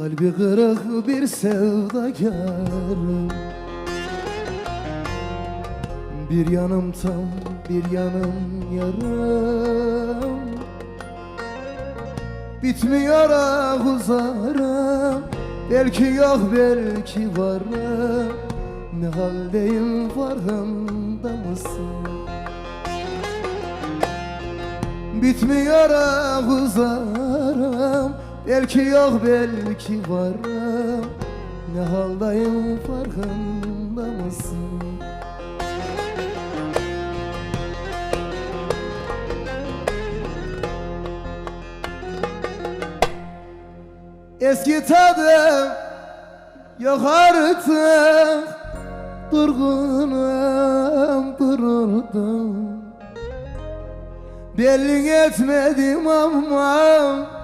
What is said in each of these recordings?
Kalbi kırık bir sevdakarım. Bir yanım tam bir yanım yarım. Bitmiyor ah uzarım. Belki yok belki varım. Ne haldeyim farkında mısın? Bitmiyor ah uzarım Belki yok belki varım Ne haldayım farkında mısın? Eski tadım yok artık. Durgunum duruldum. Belli etmedim ama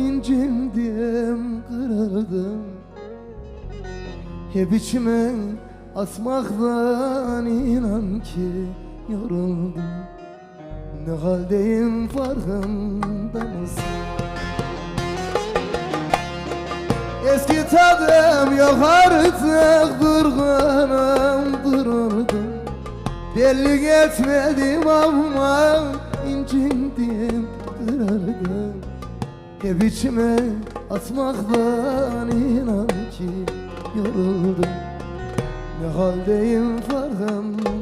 incindim kırıldım. Hep içime atmaktan inan ki yoruldum. Ne haldeyim farkında mısın? Eski tadım yok artık durgunum duruldum. Belli etmedim ama incindim kırıldım Hep içime atmaktan inan ki yoruldum. Ne haldeyim farkında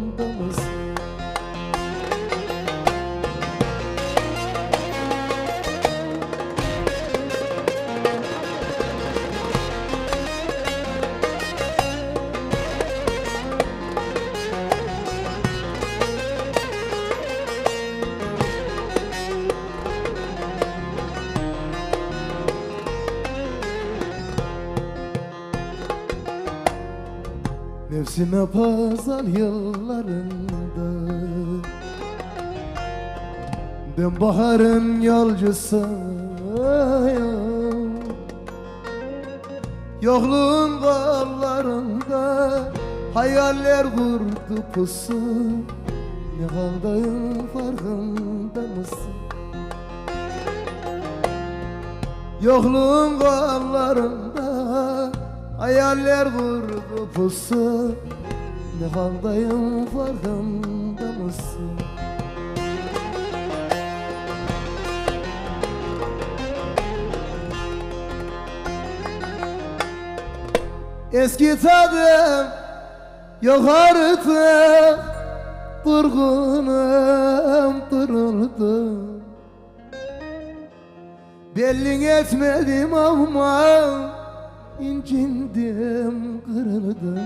Nefsime pazar yıllarında Ben baharın yolcusuyum Yokluğun kollarında Hayaller kurdu pusu Ne haldayım farkında mısın? Yokluğun kollarında Hayaller kurdu pusu. Ne haldayım farkında mısın? Eski tadım yok artık. Durgunum duruldum. Belli etmedim ama incindim kırıldım.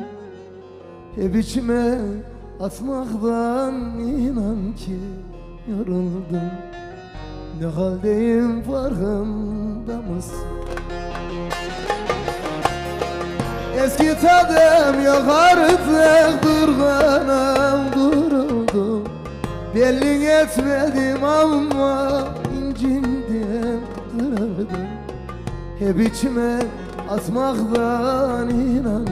Hep içime atmaktan inan ki yoruldum. Ne haldeyim farkında mısın? Eski tadım yok artık durgunum duruldum Belli etmedim ama incindim kırıldım. Hep içime atmaktan inan